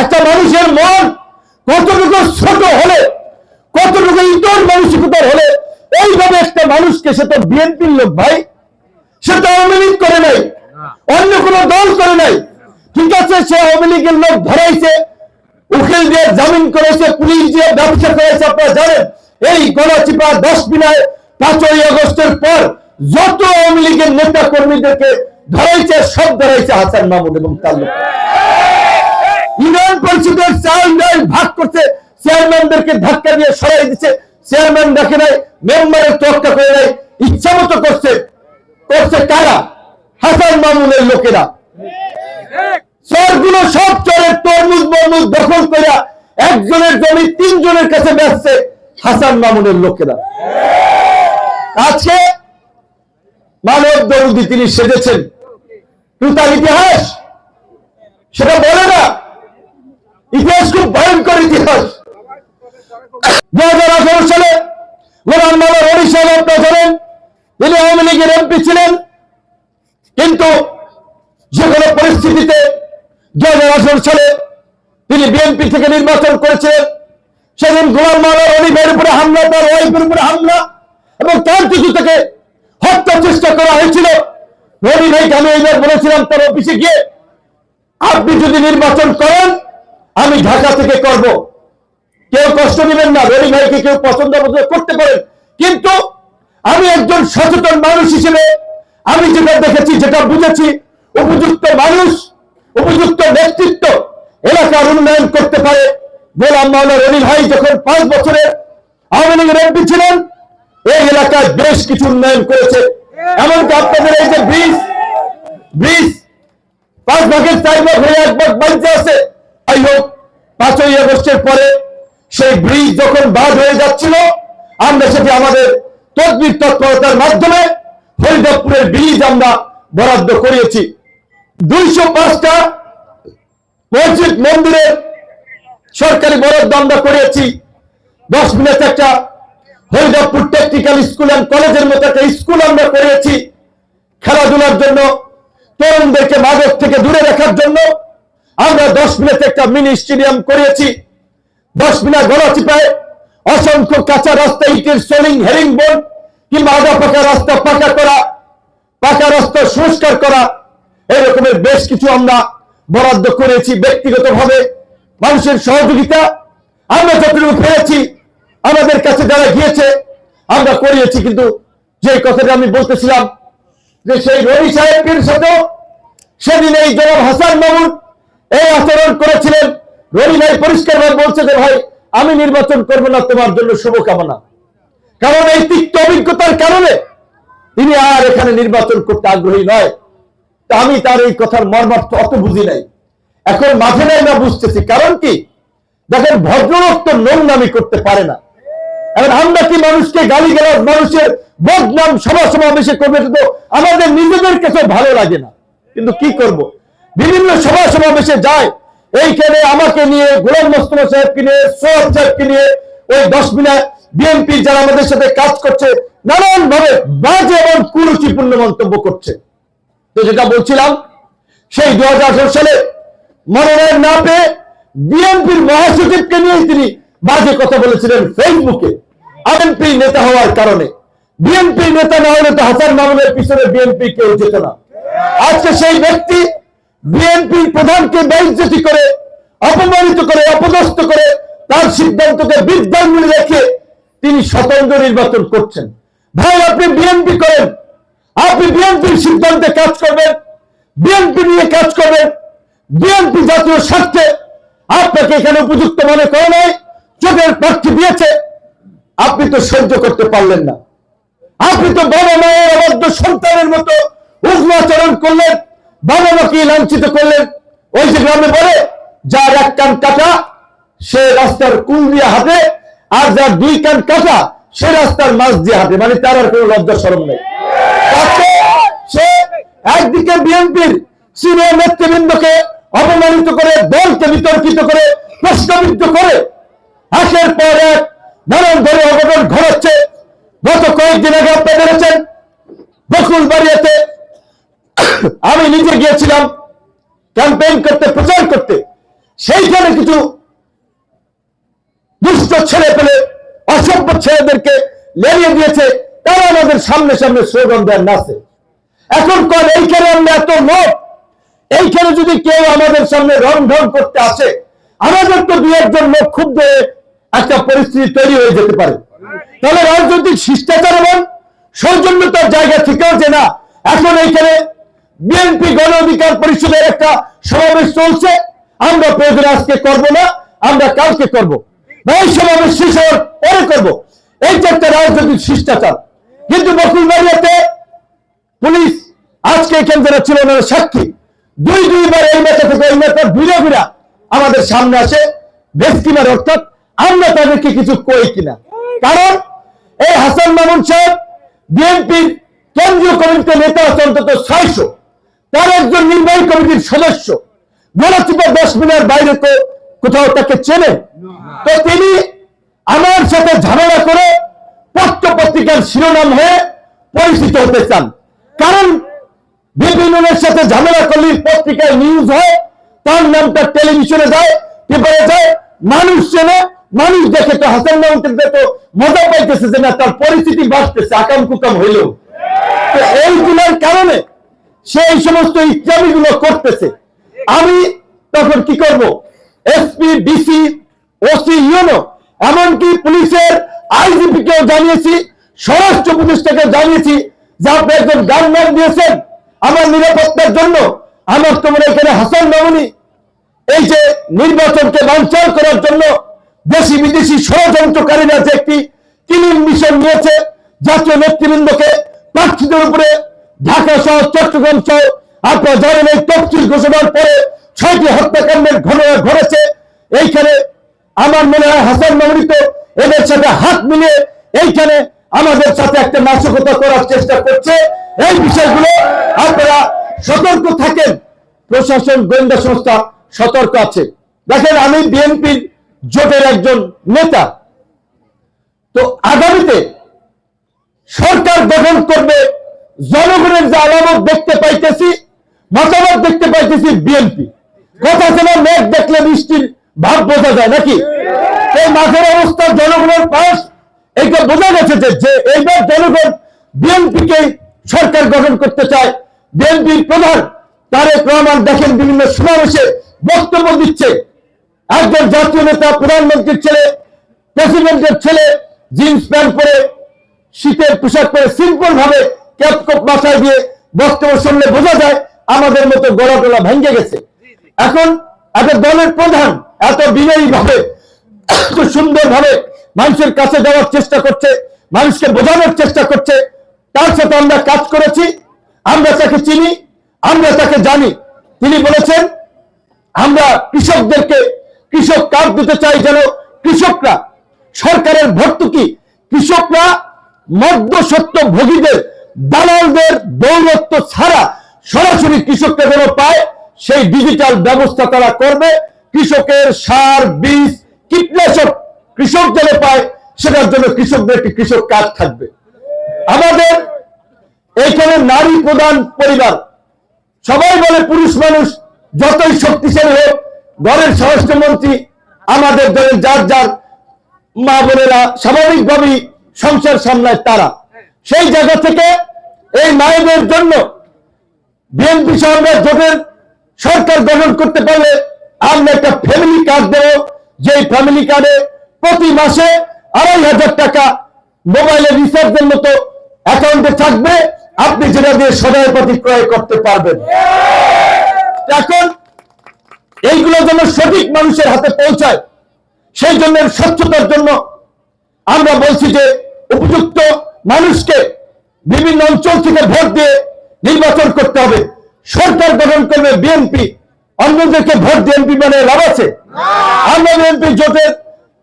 একটা মানুষের মন কতটুকু ছোট হলে, কতটুকু ইতর মানসিকতার হলে, এইভাবে একটা মানুষকে সে তো বিএনপির লোক ভাই, সে তো আওয়ামী লীগ করে নাই, অন্য কোনো দল করে নাই, ঠিক আছে, সে আওয়ামী লীগের লোক ধরাইছে, উকিল দিয়ে জামিন করেছে, পুলিশ দিয়ে ব্যবসা করেছে, আপনারা জানেন, এই গণচিপা দশ দিনায় পাঁচই আগস্টের পর যত আওয়ামী লীগের নেতা কর্মীদেরকে ধরাইছে, সব ধরাইছে হাসান মাহমুদ এবং তার লোক। ইউনিয়ন পরিষদের ডাল ভাগ করছে, চেয়ারম্যানদেরকে ধাক্কা দিয়ে সরাই দিচ্ছে, চেয়ারম্যান দেখে নাই, মেম্বারের তোয়াক্কা করে নাই, ইচ্ছা মতো করছে। করছে কারা? হাসান মামুনের লোকেরা। চরগুলো সব চরের তরমুজ মরমুজ দখল করে একজনের জমি তিনজনের কাছে বেচছে হাসান মামুনের লোকেরা। আজকে মানব দরুদি তিনি সেজেছেন। কিন্তু তার ইতিহাস, সেটা বলে না। ইতিহাস। সালে জানেন তিনি আওয়ামী লীগের এমপি ছিলেন, কিন্তু যে কোনো পরিস্থিতিতে দু হাজার আঠারো সালে তিনি বিএনপি থেকে নির্বাচন করেছিলেন। সেদিন গোলাম মালা রবিবের উপরে হামলা, তার ওয়াইফের উপরে হামলা এবং তার কিছু থেকে হত্যা চেষ্টা করা হয়েছিল। রবি ভাইকে আমি এইবার বলেছিলাম, তার অফিসে গিয়ে আপনি যদি নির্বাচন করেন আমি ঢাকা থেকে করব। কেউ কষ্ট নেবেন না রবি ভাইকে কেউ পছন্দ করতে পারেন। কিন্তু আমি একজন সচেতন মানুষ হিসেবে আমি যেটা দেখেছি, যেটা বুঝেছি, উপযুক্ত মানুষ, উপযুক্ত ব্যক্তিত্ব এলাকার উন্নয়ন করতে পারে। গোলাম মাওলা রবি ভাই যখন পাঁচ বছরের আওয়ামী লীগের এমপি ছিলেন, এই এলাকায় বেশ কিছু উন্নয়ন করেছে। এমনকি আপনাদের এই যে ব্রিজ ব্রিজ, পাঁচ ভাগের চার ভাগ হয়ে এক ভাগ বাড়িতে আছে। যাই হোক, পাঁচই আগস্টের পরে সেই ব্রিজ যখন বাদ হয়ে যাচ্ছিল, আমরা সেটি আমাদের তদবির তৎপরতার মাধ্যমে হরিদপুরের ব্রিজ আমরা বরাদ্দ করিয়েছি দুইশো পাঁচটা মসজিদ মন্দিরের সরকারি বরাদ্দ আমরা করিয়েছি দশ মিনিট একটা হরিদপুর টেকনিক্যাল স্কুল অ্যান্ড কলেজের মতো একটা স্কুল আমরা করিয়েছি খেলাধুলার জন্য, তরুণদেরকে মাদক থেকে দূরে রাখার জন্য আমরা দশ মিনিট একটা মিনি স্টেডিয়াম করিয়েছি দশ মিনিট গলাচিপায় অসংখ্য কাঁচা রাস্তা, ইটের সোলিং হেরিং বোর্ড কিংবা আধা পাকা রাস্তা পাকা করা, পাকা রাস্তা সংস্কার করা। এরকমের বেশ কিছু আমরা বরাদ্দ করেছি ব্যক্তিগতভাবে। মানুষের সহযোগিতা আমরা যতটুকু পেয়েছি, আমাদের কাছে যারা গিয়েছে, আমরা করিয়েছি। কিন্তু যে কথাটা আমি বলতেছিলাম, যে সেই রবি সাহেবের সাথেও সেদিন এই জনাব হাসান মামুন এই আচরণ করেছিলেন। রবি ভাই পরিষ্কার ভাবে বলছে যে, ভাই, আমি নির্বাচন করব না, তোমার জন্য শুভকামনা। কারণ এই তিক্ত অভিজ্ঞতার কারণে তিনি আর এখানে নির্বাচন করতে আগ্রহী নয়। আমি তার এই কথার মর্মার্থ অত বুঝি নাই। এখন মাঠে নাই না বুঝতেছি, কারণ কি? দেখেন, ভদ্রলোক তো নোংনামি করতে পারে না। এখন আমরা কি মানুষকে গালি গালাজ মানুষের বদনাম সভা সমাবেশে করবে তো আমাদের নিজেদের কাছে ভালো লাগে না। কিন্তু কি করব? বিভিন্ন সভা সমাবেশে যায়। এইখানে আমাকে নিয়ে, গোলাম মোস্তফা সাহেবকে নিয়ে সোহাব সাহেবকে নিয়ে, ওই দশ মিনা বিএনপি যারা আমাদের সাথে কাজ করছে নানান ভাবে বাজে এবং কুরুচিপূর্ণ মন্তব্য করছে। তো যেটা বলছিলাম, সেই দু সালে মনোনয়ন না পেয়ে বিএনপির মহাসচিবকে নিয়ে তিনি বাজে কথা বলেছিলেন ফেসবুকে বিএনপি নেতা হওয়ার কারণে। বিএনপি নেতা না হলে তো হাসান মামুনের পিছনে বিএনপি কেউ যেত না। আজকে সেই ব্যক্তি বিএনপির প্রধানকে বেইজ্জতি করে, অপমানিত করে, অপদস্থ করে তার সিদ্ধান্তকে বিদ্যাঙ্গুলি রেখে তিনি স্বতন্ত্র নির্বাচন করছেন। ভাই, আপনি বিএনপি করেন। আপনি বিএনপির সিদ্ধান্তে কাজ করবেন। বিএনপি নিয়ে কাজ করবেন। বিএনপি জাতীয় স্বার্থে আপনাকে এখানে উপযুক্ত মনে করে নাই, চোখের প্রার্থী দিয়েছে। আপনি তো সহ্য করতে পারলেন না। আপনি তো বাবা মায়ের অবাধ্য সন্তানের মতো উগ্রাচরণ করলেন। বাবা মাকে লাঞ্ছিত করলেন। ওই যে গ্রামে বলে, যার এক কান কাটা, সে রাস্তার কুল দিয়ে হাতে আর যার দুই কান কাটা, সে রাস্তার মাছ দিয়ে হাতে মানে তার আর কোনো লজ্জা সরম নেই। সে একদিকে বিএনপির সিনিয়র নেতৃবৃন্দকে অপমানিত করে, দলকে বিতর্কিত করে, প্রশ্নবিদ্ধ করে একের পর এক নানান ধরে অঘটন ঘটাচ্ছে। গত কয়েকদিন আগে আপনারা দেখেছেন বকুল বাড়িয়াতে আমি নিজে গিয়েছিলাম ক্যাম্পেইন করতে, প্রচার করতে। সেইখানে কিছু দুষ্ট ছেলে পেলে, অসভ্য ছেলেদেরকে লেলিয়ে দিয়েছে। তারা আমাদের সামনে সামনে স্লোগান দেন নাচে। এখন কর এইখানে আমরা এত লোক এইখানে যদি কেউ আমাদের সামনে রং ঢং করতে আসে আমাদের তো দু একজন লোক খুব হয়ে একটা পরিস্থিতি তৈরি হয়ে যেতে পারে। তাহলে রাজনৈতিক শিষ্টাচার এবং সৌজন্যতার জায়গা থেকেও যে না। এখন এইখানে বিএনপি গণ অধিকার পরিষদের একটা সমাবেশ চলছে। আমরা প্রয়োজন আজকে করব না, আমরা কালকে করব। এই সমাবেশ শেষ হওয়ার পরে করব। এইটা একটা রাজনৈতিক শিষ্টাচার। কিন্তু বকুলবাড়িয়াতে পুলিশ আজকে এখানে যারা ছিল ওনারা সাক্ষী। দুই, দুইবার এই নেতা থেকে ওই নেতা ঘুরে ঘুরা আমাদের সামনে আসে বেস্কিমার অর্থাৎ আমরা তাদেরকে কিছু কই কিনা। কারণ এই হাসান মামুন সাহেব বিএনপির কেন্দ্রীয় কমিটির নেতা আছে অন্তত ছয়শো। তার একজন নির্বাহী কমিটির সদস্য। গণচিপা দশ মিনার বাইরে তো কোথাও তাকে চেনে। তো তিনি আমার সাথে ঝামেলা করে পত্র পত্রিকার শিরোনাম হয়ে পরিচিত হতে চান। কারণ বিভিন্নের সাথে ঝামেলা করলে পত্রিকায় নিউজ হয়, তার নামটা টেলিভিশনে যায় পেপারে যায়, মানুষ চেনে, মানুষ দেখে তো হাসান মাহমুদের তো মজা পাইতেছে যে না, তার পরিস্থিতি বাড়তেছে আকাম কুকাম হইলেও। তো এইগুলোর কারণে সে এই সমস্ত ইত্যাদি গুলো করতেছে। আমি তখন কি করব? এসপি ডিসি ওসি ইউনো এমনকি পুলিশের আইজিপি কেও জানিয়েছি, স্বরাষ্ট্র উপদেষ্টাকে জানিয়েছি যে আপনি একজন গানম্যান দিয়েছেন আমার নিরাপত্তার জন্য। আমার তোমার এখানে হাসান মামুনি। এই যে নির্বাচনকে বাঞ্চাল করার জন্য দেশি বিদেশি ষড়যন্ত্রকারীরা যে একটি কিলিং মিশন নিয়েছে, জাতীয় নেতৃবৃন্দকে প্রার্থীদের উপরে ঢাকা সহ চট্টগ্রাম সহ আপনারা জানেন এই তফসিল ঘোষণার পরে ছয়টি হত্যাকাণ্ডের ঘটনা ঘটেছে। এইখানে আমার মনে হয় হাসান মামুনি এদের সাথে হাত মিলিয়ে এইখানে আমাদের সাথে একটা নাশকতা করার চেষ্টা করছে। এই বিষয়গুলো আপনারা সতর্ক থাকেন। প্রশাসন, গোয়েন্দা সংস্থা সতর্ক আছে। দেখেন, আমি বিএনপির জোটের একজন নেতা। তো আগামীতে সরকার গঠন করবে জনগণের যে আলামত দেখতে পাইতেছি, মতামত দেখতে পাইতেছি বিএনপি। কথা ছিল মেঘ দেখলে বৃষ্টির ভাব বোঝা যায় নাকি? এই মাঠের অবস্থা, জনগণের পাশ, এইটা বোঝা গেছে যে এইবার জনগণ বিএনপিকে সরকার গঠন করতে চায়। বিএনপির প্রধান তারেক রহমান দেখেন বিভিন্ন সমাবেশে বক্তব্য দিচ্ছে। একজন জাতীয় নেতা, প্রধানমন্ত্রীর ছেলে, প্রেসিডেন্টের ছেলে, জিন্স প্যান্ট পরে, শীতের পোশাক পরে সিম্পল ভাবে ক্যাপ বাসায় দিয়ে বক্তব্য শুনলে বোঝা যায় আমাদের মতো গড়া টোলা ভেঙে গেছে। এখন একটা দলের প্রধান এত বিনয়ী ভাবে এত সুন্দর ভাবে মানুষের কাছে যাওয়ার চেষ্টা করছে মানুষকে বোঝানোর চেষ্টা করছে তার সাথে আমরা কাজ করেছি আমরা তাকে চিনি আমরা তাকে জানি। তিনি বলেছেন আমরা কৃষকদেরকে কৃষক কার্ড দিতে চাই যেন কৃষকরা সরকারের ভর্তুকি কৃষকরা মধ্য সত্য ভোগীদের দালালদের দৌরত্ব ছাড়া সরাসরি কৃষকরা যেন পায়, সেই ডিজিটাল ব্যবস্থা তারা করবে। কৃষকের সার, বীজ, কীটনাশক কৃষক যেন পায়, সেটার জন্য কৃষকদের একটি কৃষক কাজ থাকবে। আমাদের এইখানে নারী প্রধান পরিবার। সবাই বলে পুরুষ মানুষ, যতই শক্তিশালী হোক, ঘরের স্বরাষ্ট্রমন্ত্রী আমাদের দলের যার যার মা বোনেরা স্বাভাবিকভাবেই সংসার সামলায় তারা। সেই জায়গা থেকে এই মায়েদের জন্য বিএনপি সরকার জোটের সরকার গঠন করতে পারলে আমরা একটা ফ্যামিলি কার্ড দেবো। যেই ফ্যামিলি কার্ডে প্রতি মাসে আড়াই হাজার টাকা মোবাইলে রিচার্জের মতো অ্যাকাউন্টে থাকবে। আপনি যেটা দিয়ে সদয়পাতি ক্রয় করতে পারবেন। এখন এইগুলো যেন সঠিক মানুষের হাতে পৌঁছায়, সেই জন্য স্বচ্ছতার জন্য আমরা বলছি যে উপযুক্ত মানুষকে বিভিন্ন অঞ্চল থেকে ভোট দিয়ে নির্বাচন করতে হবে। সরকার গঠন করবে বিএনপি। অন্যদেরকে ভোট বিএনপি মানে লাভ আছে? আমরা বিএনপি জোটের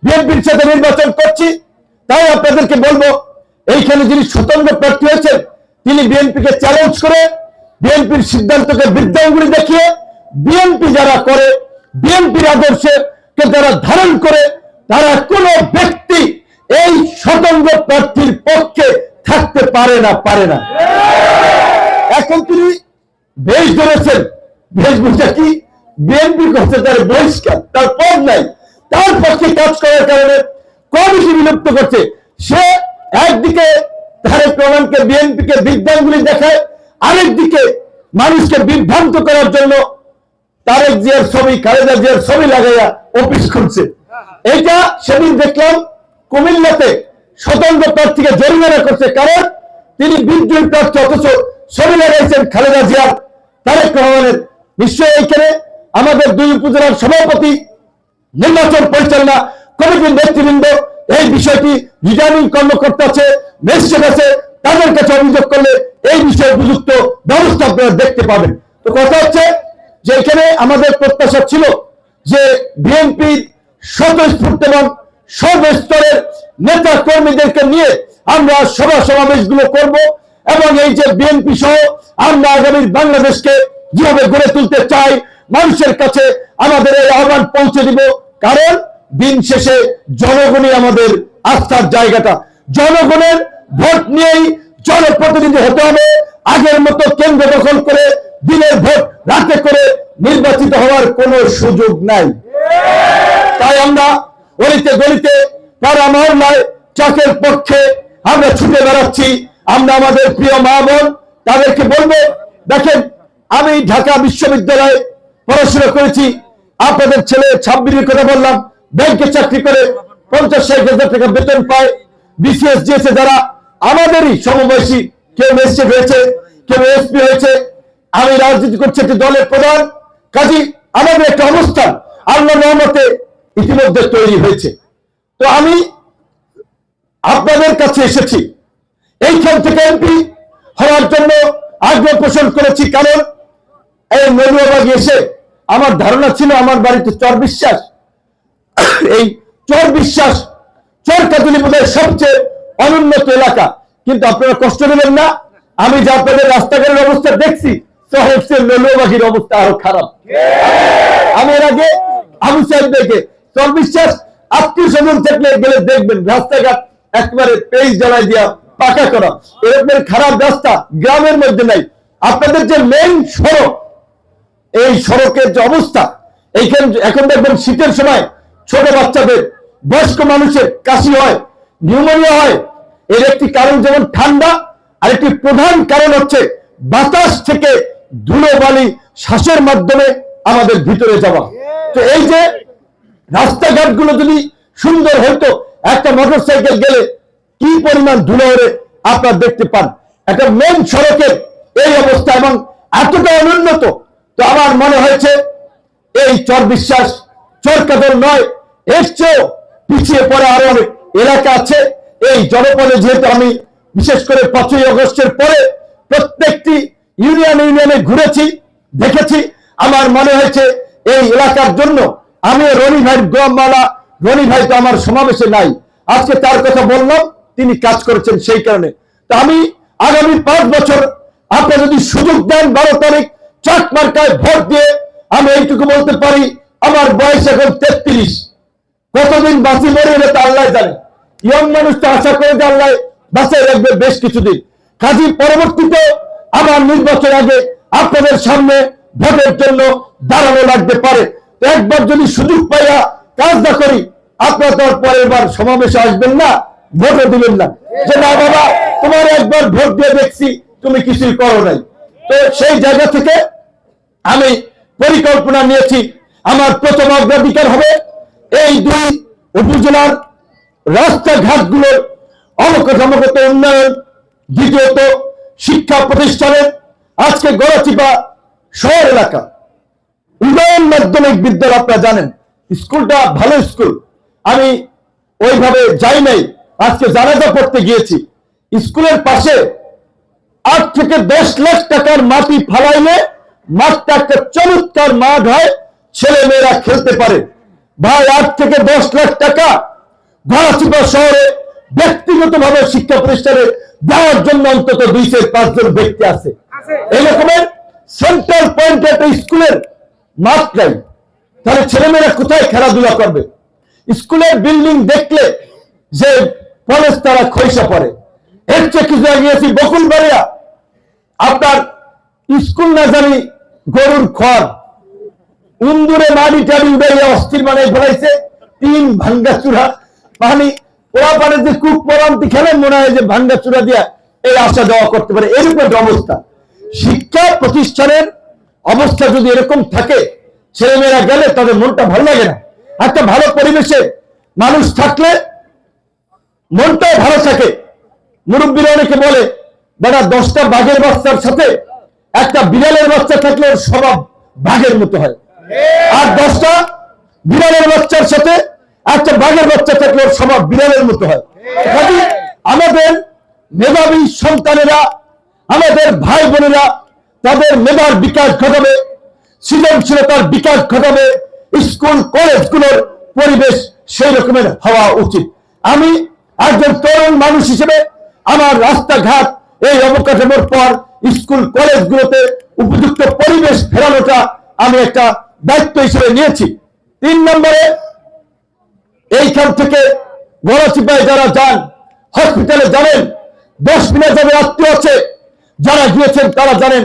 বিএনপির সাথে নির্বাচন করছি, তাই আপনাদেরকে বলব, এইখানে যিনি স্বতন্ত্র প্রার্থী হয়েছেন, তিনি বিএনপিকে চ্যালেঞ্জ করে, বিএনপির সিদ্ধান্তকে বৃদ্ধাঙ্গুলি দেখিয়ে, বিএনপি যারা করে, বিএনপির আদর্শে কে যারা ধারণ করে, তারা কোন ব্যক্তি এই স্বতন্ত্র প্রার্থীর পক্ষে থাকতে পারে না পারে না। এখন তিনি বেশ ধরেছেন। বেশভূষা কি? বিএনপি করছে তার বহিষ্কার, তার পদ নাই। তার পক্ষে কাজ করার কারণে কমিটি বিলুপ্ত করছে। সে একদিকে তারেক রহমানকে বিএনপিকে বিজ্ঞানগুলি দেখায়, আরেকদিকে মানুষকে বিভ্রান্ত করার জন্য তারেক জিয়ার ছবি, খালেদা জিয়ার ছবি লাগাইয়া অফিস খুলছে। এটা সেদিন দেখলাম কুমিল্লাতে স্বতন্ত্র প্রার্থীকে জরিমানা করছে কারণ তিনি বিদ্রোহী প্রার্থী, অথচ ছবি লাগাইছেন খালেদা জিয়ার তারেক রহমানের। নিশ্চয়ই এইখানে আমাদের দুই উপজেলার সভাপতি, নির্বাচন পরিচালনা কমিটির নেতৃবৃন্দ এই বিষয়টি রিটার্নিং কর্মকর্তা আছে ম্যাজিস্ট্রেট আছে, তাদের কাছে অভিযোগ করলে এই বিষয়ে উপযুক্ত ব্যবস্থা আপনারা দেখতে পাবেন। তো কথা হচ্ছে যে এখানে আমাদের প্রত্যাশা ছিল যে বিএনপির স্বতঃস্ফূর্ত এবং সর্বস্তরের নেতা কর্মীদেরকে নিয়ে আমরা সভা সমাবেশগুলো করব এবং এই যে বিএনপি সহ আমরা আগামীর বাংলাদেশকে যেভাবে গড়ে তুলতে চাই, মানুষের কাছে আমাদের এই আহ্বান পৌঁছে দিব। কারণ দিন শেষে জনগণই আমাদের আস্থার জায়গাটা। জনগণের ভোট নিয়েই জনপ্রতিনিধি হতে হবে। আগের মতো কেন্দ্র দখল করে দিনের ভোট রাতে করে নির্বাচিত হওয়ার কোনো সুযোগ নাই। তাই আমরা অলিতে গলিতে পাড়া মহল্লায় চাকের পক্ষে আমরা ছুটে বেড়াচ্ছি। আমরা আমাদের প্রিয় মা বোন, তাদেরকে বলব, দেখেন, আমি ঢাকা বিশ্ববিদ্যালয়ে পড়াশোনা করেছি। আপনাদের ছেলে ছাব্বিশের কথা বললাম, ব্যাংকে চাকরি করে পঞ্চাশ ষাট হাজার টাকা বেতন পায়। বিসিএস দিয়েছে যারা, আমাদেরই সমবয়সী, কেউ ম্যাজিস্ট্রেট হয়েছে, কেউ এসপি হয়েছে। আমি রাজনীতি করছি একটি দলের প্রধান। কাজী, আমাদের একটা অবস্থান আল্লাহ রহমতে ইতিমধ্যে তৈরি হয়েছে। তো আমি আপনাদের কাছে এসেছি। এইখান থেকে এমপি হওয়ার জন্য আগ্রহ পোষণ করেছি। কারণ এই নদীবাগ এসে আমার ধারণা ছিল, আমার বাড়িতে চর বিশ্বাস। এই চর বিশ্বাস, চর কাতুলি বোধহয় সবচেয়ে অনুন্নত এলাকা। কিন্তু আপনারা কষ্ট নেবেন না। আমি যা আপনাদের রাস্তাঘাটের অবস্থা দেখছি সহজের নলুয়াবাগির অবস্থা আরও খারাপ। আমি এর আগে আবু সাহেব চর বিশ্বাস আত্মীয় স্বজন গেলে দেখবেন রাস্তাঘাট একবারে জ্বালাই দিয়া পাকা করা। এরকম খারাপ রাস্তা গ্রামের মধ্যে নাই। আপনাদের যে মেইন সড়ক, এই সড়কের যে অবস্থা এখন দেখবেন শীতের সময় ছোট বাচ্চাদের, বয়স্ক মানুষের কাশি হয়, নিউমোনিয়া হয়। এর একটি কারণ যেমন ঠান্ডা আর একটি প্রধান কারণ হচ্ছে বাতাস থেকে ধুলো বালি শ্বাসের মাধ্যমে আমাদের ভিতরে যাওয়া। তো এই যে রাস্তাঘাটগুলো যদি সুন্দর হতো একটা মোটর সাইকেল গেলে কি পরিমাণ ধুলো ওরে আপনার দেখতে পান। একটা মেন সড়কের এই অবস্থা এবং এতটা অনুন্নত, তো আমার মনে হয়েছে এই চর বিশ্বাস চর কাদর নয়, এর চেয়েও পিছিয়ে পড়ে আরও অনেক এলাকা আছে। এই জনপদে যেহেতু আমি বিশেষ করে পাঁচই অগস্টের পরে প্রত্যেকটি ইউনিয়ন ইউনিয়নে ঘুরেছি, দেখেছি, আমার মনে হয়েছে এই এলাকার জন্য আমি রনি ভাইয়ের গোয়ামালা রনি ভাই তো আমার সমাবেশে নাই। আজকে তার কথা বললাম, তিনি কাজ করেছেন সেই কারণে। তা আমি আগামী পাঁচ বছর আপনি যদি সুযোগ দেন বারো তারিখ চাক মার্কায় ভোট দিয়ে, আমি এইটুকু বলতে পারি, আমার বয়স এখন তেত্রিশ। কতদিন বাঁচি মরে এটা আল্লাহ জানে। ইয়ং মানুষ তো আশা করে যে আল্লাহ বাঁচাই রাখবে বেশ কিছুদিন। কাজী পরবর্তীতে আমার নির্বাচন আগে আপনাদের সামনে ভোটের জন্য দাঁড়ানো লাগতে পারে। একবার যদি সুযোগ পাইয়া কাজ না করি, আপনারা তো পরের বার সমাবেশে আসবেন না, ভোটও দিবেন না। যে না বাবা, তোমার একবার ভোট দিয়ে দেখছি, তুমি কিছুই করো নাই। তো সেই জায়গা থেকে আমি পরিকল্পনা নিয়েছি, আমার প্রথম অগ্রাধিকার হবে এই দুই উপজেলার রাস্তাঘাটগুলোর অবকাঠামোগত উন্নয়ন, দ্বিতীয়ত শিক্ষা প্রতিষ্ঠানের, আজকে গড়াচিপা শহর এলাকা। উদয়ন মাধ্যমিক বিদ্যালয় আপনারা জানেন স্কুলটা ভালো স্কুল। আমি ওইভাবে যাই নাই আজকে জানাজা পড়তে গিয়েছি। স্কুলের পাশে আট থেকে দশ লাখ টাকার মাটি ফালাইলে মাঠটা একটা চমৎকার মাঠ হয় ছেলে মেয়েরা খেলতে পারে। ভাই আট থেকে দশ লাখ টাকা ভাড়াচিপা শহরে ব্যক্তিগত ভাবে শিক্ষা প্রতিষ্ঠানে দেওয়ার জন্য অন্তত দুই থেকে পাঁচজন ব্যক্তি আছে। এই রকমের সেন্ট্রাল পয়েন্ট একটা স্কুলের মাঠ নাই তাহলে ছেলেমেয়েরা কোথায় খেলাধুলা করবে? স্কুলের বিল্ডিং দেখলে যে কলেজ তারা খৈসা পড়ে। এর চেয়ে কিছু গিয়েছি বকুলবাড়িয়া। আপনার স্কুল না জানি গরুর খড়। উন্দুরে উড়াইয়া অস্থির বানাই ফেলাইছে। তিন ভাঙ্গা চূড়া পানি ওরা পারে যে কুক পরান্তি খেলেন মনে হয় যে ভাঙ্গা চূড়া দিয়া এই আশা দেওয়া করতে পারে। এরকম অবস্থা শিক্ষা প্রতিষ্ঠানের অবস্থা যদি এরকম থাকে, ছেলেমেয়েরা গেলে তাদের মনটা ভালো লাগে না। একটা ভালো পরিবেশে মানুষ থাকলে মনটাও ভালো থাকে। মুরব্বীরা অনেকে বলে, বেটা, দশটা বাঘের বাচ্চার সাথে একটা বিড়ালের বাচ্চা থাকলে ওর স্বভাব বাঘের মতো হয়। আর দশটা বিড়ালের বাচ্চার সাথে একটা বাঘের বাচ্চা থাকলে ওর স্বভাব বিড়ালের মতো হয়। আমাদের মেধাবী সন্তানেরা, আমাদের ভাই বোনেরা তাদের মেধার বিকাশ ঘটাবে, সৃজনশীলতার বিকাশ ঘটাবে, স্কুল, কলেজগুলোর পরিবেশ সেই রকমের হওয়া উচিত। আমি একজন তরুণ মানুষ হিসেবে আমার রাস্তাঘাট, এই অবকাঠামোর পর স্কুল, কলেজগুলোতে উপযুক্ত পরিবেশ ফেরানোটা আমি একটা দায়িত্ব হিসেবে নিয়েছি। তিন নম্বরে, এইখান থেকে গড়াচিপায় যারা যান, হসপিটালে জানেন দশ মিনিট যাবে আত্মীয় আছে, যারা গিয়েছেন তারা জানেন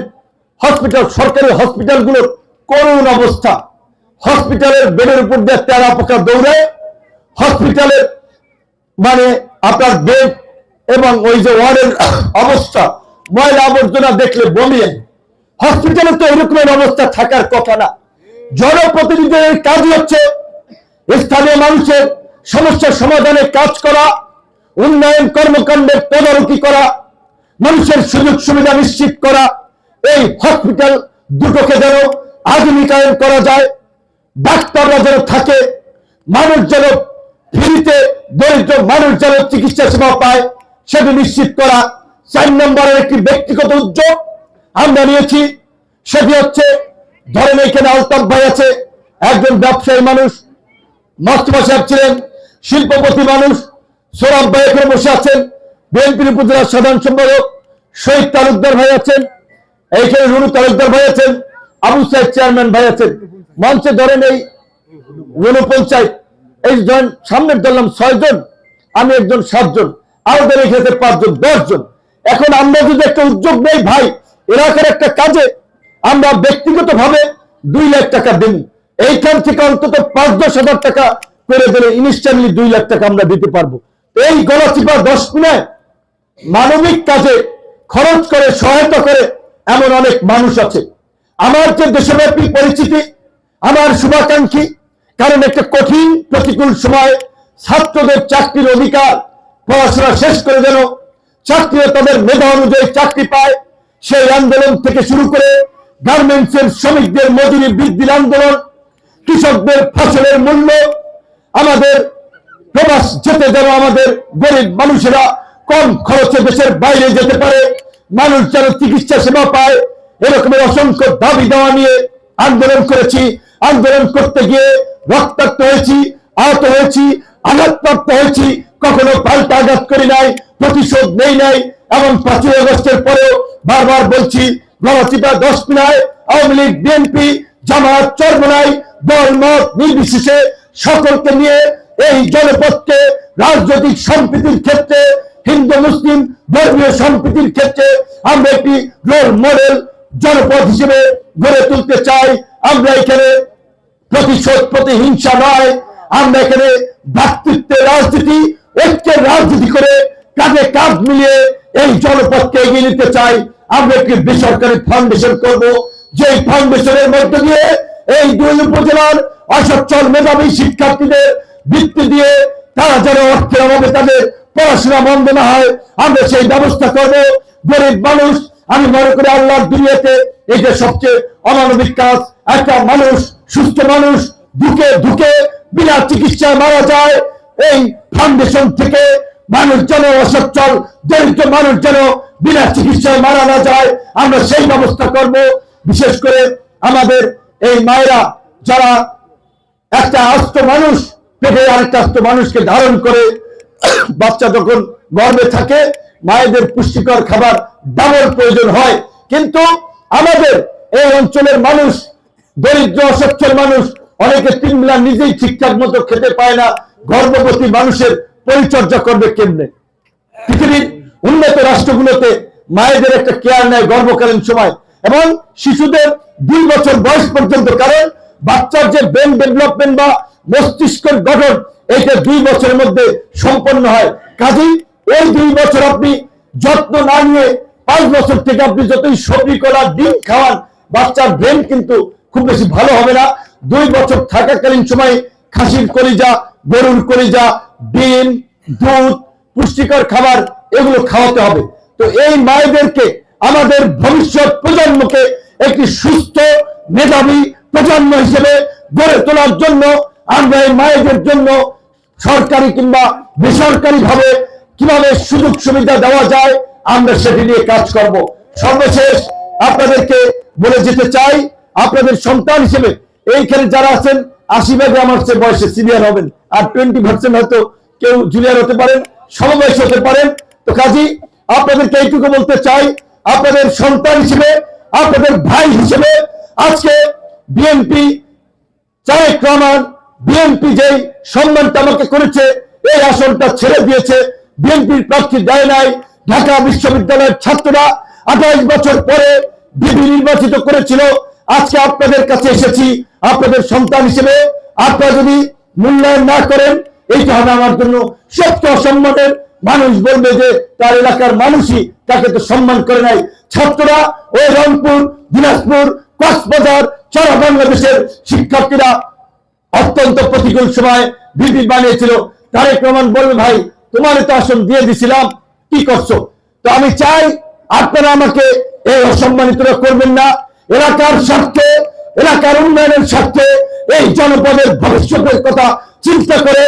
হসপিটাল, সরকারি হসপিটালগুলোর করুণ অবস্থা হসপিটালের বেডের উপর দিয়ে তেরা পোকা দৌড়ায়, হসপিটালের মানে আপনার বেড এবং ওই যে ওয়ার্ডের অবস্থা, ময়লা আবর্জনা দেখলে বমি আনে। হসপিটালে তো এরকমের অবস্থা থাকার কথা না জনপ্রতিনিধিদের কাজ হচ্ছে স্থানীয় মানুষের সমস্যার সমাধানে কাজ করা, উন্নয়ন কর্মকাণ্ডের তদারকি করা, মানুষের সুযোগ সুবিধা নিশ্চিত করা এই হসপিটাল দুটোকে যেন আধুনিকায়ন করা যায়। ডাক্তাররা যেন থাকে, মানুষ যেন ফ্রিতে দরিদ্র মানুষ যেন চিকিৎসা সেবা পায়, সেটি নিশ্চিত করা চার নম্বরের একটি ব্যক্তিগত উদ্যোগ। আমরা নিয়েছি, সেটি হচ্ছে, ধরেন এখানে আলতাফ ভাই আছে, একজন ব্যবসায়ী মানুষ মাস্টার সাহেব ছিলেন, শিল্পপতি মানুষ সৌরভ ভাই এখানে বসে আছেন, বিএনপির উপজেলার সাধারণ সম্পাদক, শহীদ তালুকদার ভাই আছেন এইখানে রুনু তালুকদার ভাই আছেন, আবু সাহেব চেয়ারম্যান ভাই আছেন, মঞ্চে ধরেন এই রুনু পঞ্চায়েত, এই জন সামনের ধরলাম ছয় জন আমি একজন সাতজন আমাদের এখানে পাঁচজন, দশজন। এখন আমরা যদি একটা উদ্যোগ নেই ভাই, এলাকার একটা কাজে আমরা ব্যক্তিগত ভাবে দুই লাখ টাকা দেব। এইখান থেকে অন্তত পাঁচ দশ হাজার টাকা করে দিলে ইনস্ট্যান্টলি দুই লাখ টাকা আমরা দিতে পারব। এই গলাচিপা দশ মিনায় মানবিক কাজে খরচ করে, সহায়তা করে এমন অনেক মানুষ আছে। আমার যে দেশব্যাপী পরিচিতি আমার শুভাকাঙ্ক্ষী, কারণ একটা কঠিন প্রতিকূল সময় ছাত্রদের চাকরির অধিকার, পড়াশোনা শেষ করে যেন চাকরি তাদের মেধা অনুযায়ী চাকরি পায়, সেই আন্দোলন থেকে শুরু করে গার্মেন্টসের শ্রমিকদের মজুরি বৃদ্ধির আন্দোলন, কৃষকদের ফসলের মূল্য, আমাদের প্রবাস যেতে যেন আমাদের গরিব মানুষেরা কম খরচে দেশের বাইরে যেতে পারে মানুষ যেন চিকিৎসা সেবা পায়, এরকমের অসংখ্য দাবি দেওয়া নিয়ে আন্দোলন করেছি। আন্দোলন করতে গিয়ে রক্তাক্ত হয়েছি, আহত হয়েছি, আঘাতপ্রাপ্ত হয়েছি, কখনো পাল্টা আঘাত করি নাই, প্রতিশোধ নেই নাই, এবং পাঁচই আগস্টের পরেও বারবার বলছি গণচিপা দশ মিনায় আওয়ামী লীগ, বিএনপি জামাত চরমনাই দল, মত নির্বিশেষে সকলকে নিয়ে এই জনপথকে রাজনৈতিক সম্প্রীতির ক্ষেত্রে হিন্দু, মুসলিম ধর্মীয় সম্প্রীতির ক্ষেত্রে আমরা একটি রোল মডেল জনপদ হিসেবে গড়ে তুলতে চাই। আমরা এখানে প্রতিশোধ, প্রতিহিংসা নয়। আমরা এখানে ভ্রাতৃত্বের রাজনীতি, ঐক্যের রাজনীতি করে কাঁধে কাঁধ মিলিয়ে এই জনপথকে এগিয়ে নিতে চাই। আমরা একটি বেসরকারি ফাউন্ডেশন করব। যে ফাউন্ডেশনের মধ্য দিয়ে এই দুই উপজেলার অসচ্ছল মেধাবী শিক্ষার্থীদের বৃত্তি দিয়ে তারা যেন অর্থের অভাবে তাদের পড়াশোনা বন্ধ না হয়, আমরা সেই ব্যবস্থা করব। গরিব মানুষ, আমি মনে করি আল্লাহর দুনিয়াতে এটা সবচেয়ে অমানবিক কাজ, একটা মানুষ, সুস্থ মানুষ ধুকে ধুকে বিনা চিকিৎসায় মারা যায়, এই ফাউন্ডেশন থেকে মানুষ যেন অসচ্ছল, দরিদ্র মানুষ যেন বিনা চিকিৎসায় মারা না যায়, আমরা সেই ব্যবস্থা করব। বিশেষ করে আমাদের এই মায়েরা যারা একটা আস্ত মানুষ, পেটে আরেকটা আস্ত মানুষকে ধারণ করে বাচ্চা যখন গর্ভে থাকে, মায়েদের পুষ্টিকর খাবার ডাবল প্রয়োজন হয়। কিন্তু আমাদের এই অঞ্চলের মানুষ, দরিদ্র, অসচ্ছল মানুষ, অনেকে তিন বেলা নিজেই ঠিকঠাক মতো খেতে পায় না। গর্ভবতী মানুষের পরিচর্যা করবে কেমনে? পৃথিবীর উন্নত রাষ্ট্রগুলোতে মায়েদের একটা কেয়ার নেয় গর্ভকালীন সময়। এবং শিশুদের দুই বছর বয়স পর্যন্ত কারণ বাচ্চার যে ব্রেন ডেভেলপমেন্ট বা মস্তিষ্কের গঠন এইটা দুই বছরের মধ্যে সম্পন্ন হয়। কাজেই ওই দুই বছর আপনি যত্ন না নিয়ে পাঁচ বছর থেকে আপনি যতই সবজি করা ডিম খাওয়ান, বাচ্চার ব্রেন কিন্তু খুব বেশি ভালো হবে না। দুই বছর থাকাকালীন সময় খাসির কলিজা, গরুর কলিজা, ডিম, দুধ, পুষ্টিকর খাবার এগুলো খাওয়াতে হবে। তো এই মায়েদেরকে আমাদের ভবিষ্যৎ প্রজন্মকে একটি সুস্থ, মেধাবী প্রজন্ম হিসেবে গড়ে তোলার জন্য আমরা এই মায়েদের জন্য সরকারি কিংবা বেসরকারি ভাবে কীভাবে সুযোগ সুবিধা দেওয়া যায়, আমরা সেটি নিয়ে কাজ করব। সর্বশেষ আপনাদেরকে বলে যেতে চাই, আপনাদের সন্তান হিসেবে এইখানে যারা আছেন, আশি ভাগে আমার চেয়ে বয়সে সিনিয়র হবেন, আর টোয়েন্টি পার্সেন্ট হয়তো কেউ জুনিয়র হতে পারেন, সমবয়স হতে পারেন। তো কাজী, আপনাদেরকে এইটুকু বলতে চাই, আপনাদের সন্তান হিসেবে, আপনাদের ভাই হিসেবে আজকে বিএনপি, তারেক রহমান বিএনপি যেই সম্মানটা আমাকে করেছে, এই আসনটা ছেড়ে দিয়েছে, বিএনপির প্রার্থী দেয় নাই। ঢাকা বিশ্ববিদ্যালয়ের ছাত্ররা আঠাইশ বছর পরে বিধি নির্বাচিত করেছিল। আজকে আপনাদের কাছে এসেছি, আপনাদের সন্তান হিসেবে। আপনারা যদি মূল্যায়ন না করেন, এইটা হবে আমার জন্য সবচেয়ে অসম্মানের মানুষ বলবে যে তার এলাকার মানুষই তাকে তো সম্মান করে নাই। ছাত্ররা ওই রংপুর, দিনাজপুর, কক্সবাজার, সারা বাংলাদেশের শিক্ষার্থীরা অত্যন্ত প্রতিকূল সময় বিধি বানিয়েছিল। তারেক রহমান বলবে, ভাই তোমার তো আসন দিয়ে দিছিলাম, কি করছ? তো আমি চাই আপনারা আমাকে এই অসম্মানিতরা করবেন না। এলাকার স্বার্থে, এলাকার উন্নয়নের স্বার্থে এই জনপদের ভবিষ্যতের কথা চিন্তা করে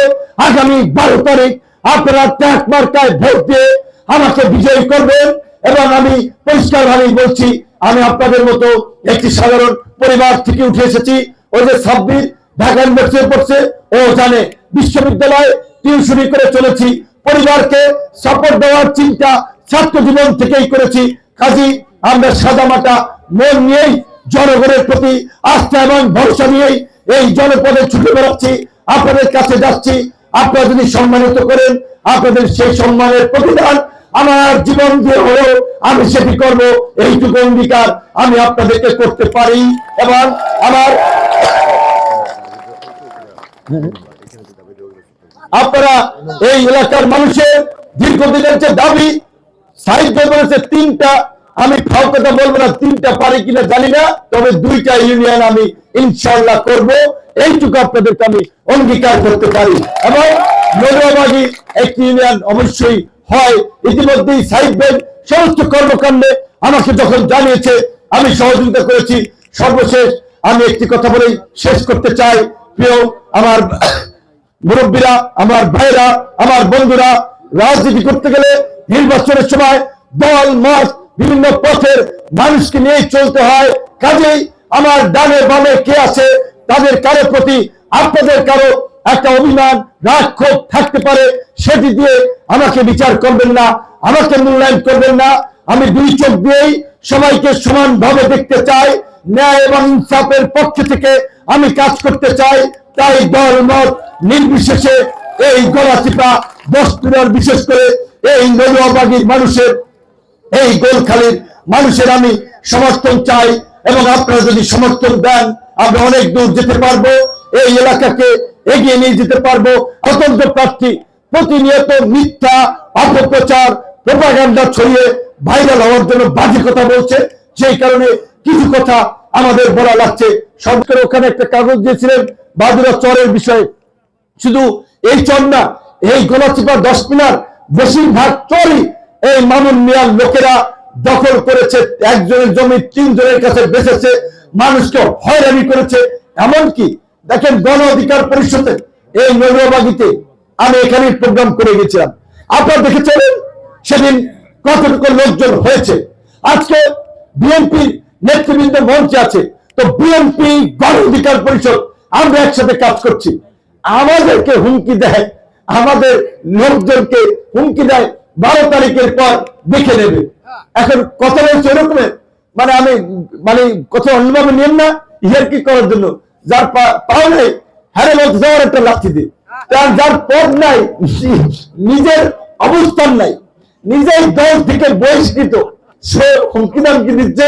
আগামী বারো তারিখ আপনারা ট্যাক মার্কায় ভোট দিয়ে আমাকে বিজয়ী করবেন এবং আমি পরিষ্কার ভাবেই বলছি, আমি আপনাদের মতো একটি সাধারণ পরিবার থেকে উঠে এসেছি। ওই যে সাব্বির ঢাকা ইউনিভার্সিটি পড়ছে ও জানে, বিশ্ববিদ্যালয়ে টিউশনি করে চলেছি। পরিবারকে সাপোর্ট দেওয়ার চিন্তা ছাত্র জীবন থেকেই করেছি। কাজী আমরা সাদামাটা মন নিয়েই, জনগণের প্রতি আস্থা এবং ভরসা নিয়েই এই জনপদে ছুটে বেড়াচ্ছি। আপনাদের কাছে যাচ্ছি। আপনারা যদি সম্মানিত করেন, আপনাদের সেই সম্মানের প্রতিদান আমার জীবন দিয়ে হলেও আমি সেটি করব। এইটুকু অঙ্গীকার আমি আপনাদেরকে করতে পারি এবং আমার আপনারা এই এলাকার মানুষের দীর্ঘদিনের যে দাবি তিনটা, আমি কথা বলব না, তিনটা পারি কিনা জানি না, তবে দুইটা ইউনিয়ন আমি ইনশাল্লাহ করব। এইটুকু আপনাদেরকে আমি অঙ্গীকার করতে পারি। এবং নদুয়াবাগি একটি ইউনিয়ন অবশ্যই হয়। ইতিমধ্যেই সাহিদ বেগ সমস্ত কর্মকাণ্ডে আমাকে যখন জানিয়েছে, আমি সহযোগিতা করেছি। সর্বশেষ আমি একটি কথা বলেই শেষ করতে চাই। প্রিয় আমার মুরব্বীরা, আমার ভাইরা, আমার বন্ধুরা, রাজনীতি করতে গেলে নির্বাচনের সময় দল মত বিভিন্ন পথের মানুষকে নিয়ে চলতে হয়। কাজেই আমার ডানে বামে কে আছে, তাদের কারও প্রতি আপনাদের কারও একটা অভিমান রাগ থাকতে পারে, সেটি দিয়ে আমাকে বিচার করবেন না, আমাকে মূল্যায়ন করবেন না। আমি দুই চোখ দিয়েই সবাইকে সমানভাবে দেখতে চাই। ন্যায় এবং ইনসাফের পক্ষ থেকে আমি কাজ করতে চাই, তাই দল মত নির্বিশেষে এই গলাচিপা বস্তুরার, বিশেষ করে এই নদুয়াবাগির মানুষের, এই গোলখালির মানুষের আমি সমর্থন চাই এবং আপনারা যদি সমর্থন দেন, আমরা অনেক দূর যেতে পারব, এই এলাকাকে এগিয়ে নিয়ে যেতে পারব। অতন্ত্র প্রার্থী, প্রতিনিয়ত মিথ্যা, অপপ্রচার, প্রোপাগান্ডা ছড়িয়ে ভাইরাল হওয়ার জন্য বাজে কথা বলছে সেই কারণে কিছু কথা আমাদের বলা লাগছে, সরকার ওখানে একটা কাগজ দিয়েছিলেন বাদুরা চরের বিষয়ে। শুধু এই চর না, এই গোলাচিপা দশ মিনার বেশিরভাগ চরই এই মামুন মিয়ার লোকেরা দখল করেছে। একজনের জমি তিনজনের কাছে বেঁচেছে, মানুষকে হয়রানি করেছে। এমনকি দেখেন গণ অধিকার পরিষদে এই নৈরবাগিতে আমি এখানে প্রোগ্রাম করে গেছিলাম। আপনারা দেখেছেন? সেদিন কতটুকু লোকজন হয়েছে। আজকে বিএনপি নেতৃবৃন্দ মঞ্চে আছে। তো বিএনপি গণ অধিকার পরিষদ, আমরা একসাথে কাজ করছি। আমাদেরকে হুমকি দেয়, আমাদের লোকজনকে হুমকি দেয়, বারো তারিখের পর দেখে নেবে। এখন কথা বলছে এরকমের মানে আমি মানে কথা অন্যভাবে নেন না ইয়ার কি করার জন্য। যার পাও নেই হ্যাঁ বলতে যাওয়ার একটা লাঠি দিই তার যার পদ নাই, নিজের অবস্থান নাই, নিজের দশ থেকে বহিষ্কৃত, সে হুমকি দামকি দিচ্ছে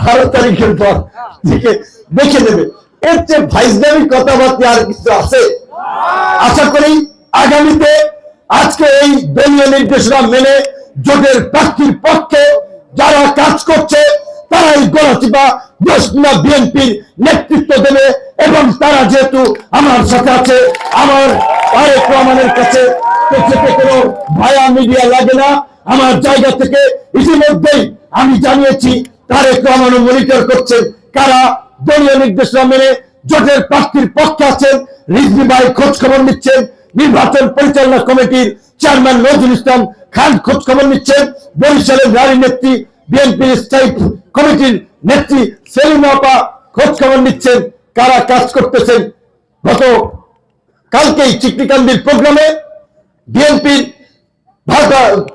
বারো তারিখের পর থেকে দেখে নেবে। এর চেয়ে ভাইজদামি কথাবার্তা আর কিছু আছে? আশা করি আগামীতে আজকে এই দলীয় নির্দেশনা মেনে জোটের প্রার্থীর পক্ষে যারা কাজ করছে, তারাই গণচিপা বসনা বিএনপির নেতৃত্ব দেবে এবং তারা যেহেতু আমার সাথে আছে, আমার তারেক রহমানের কাছে কোনো ভায়া মিডিয়া লাগে না। আমার জায়গা থেকে ইতিমধ্যেই আমি জানিয়েছি তারেক রহমান মনিটর করছেন কারা দলীয় নির্দেশনা মেনে জোটের প্রার্থীর পক্ষে আছেন, রিজভি ভাই খোঁজ খবর নিচ্ছেন, নির্বাচন পরিচালনা কমিটির চেয়ারম্যান নজরুল ইসলাম খান খোঁজ খবর নিচ্ছেন, বরিশালের নারী নেত্রী বিএনপির স্থায়ী কমিটির নেত্রী সেলিমা আপা খোঁজ খবর নিচ্ছেন, কারা কাজ করতেছেন। গত কালকেই চিকটিকান্দির প্রোগ্রামে বিএনপির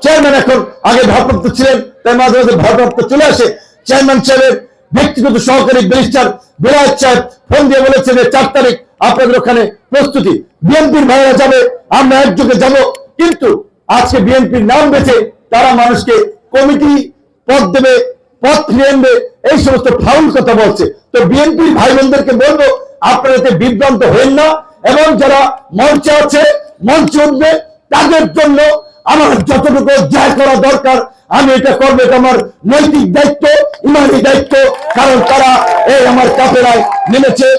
চেয়ারম্যান এখন আগে ভারপ্রাপ্ত ছিলেন, তাই মাঝে মাঝে ভারপ্রাপ্ত চলে আসে। চেয়ারম্যান সাহেবের ব্যক্তিগত সহকারী ব্যারিস্টার বিলায়ত সাহেব ফোন দিয়ে বলেছে যে চার তারিখ আপনাদের ওখানে প্রস্তুতি। বিএনপির ভাইরা যাবে, আমরা একযোগে যাব। কিন্তু আজকে বিএনপির নাম বেছে তারা মানুষকে কমিটি পদ দেবে, পদ ফিরিয়ে আনবে, এই সমস্ত ফাউল কথা বলছে। তো বিএনপির ভাই বোনদেরকে বলব, আপনারা বিভ্রান্ত হবেন না। এবং যারা মঞ্চে আছে, মঞ্চে উঠবে, তাদের জন্য আমার যতটুকু যা করা দরকার, আমি এটা করব, এটা আমার নৈতিক দায়িত্ব, ইমানি দায়িত্ব, কারণ তারা এই আমার কাপেরায় নেমেছে।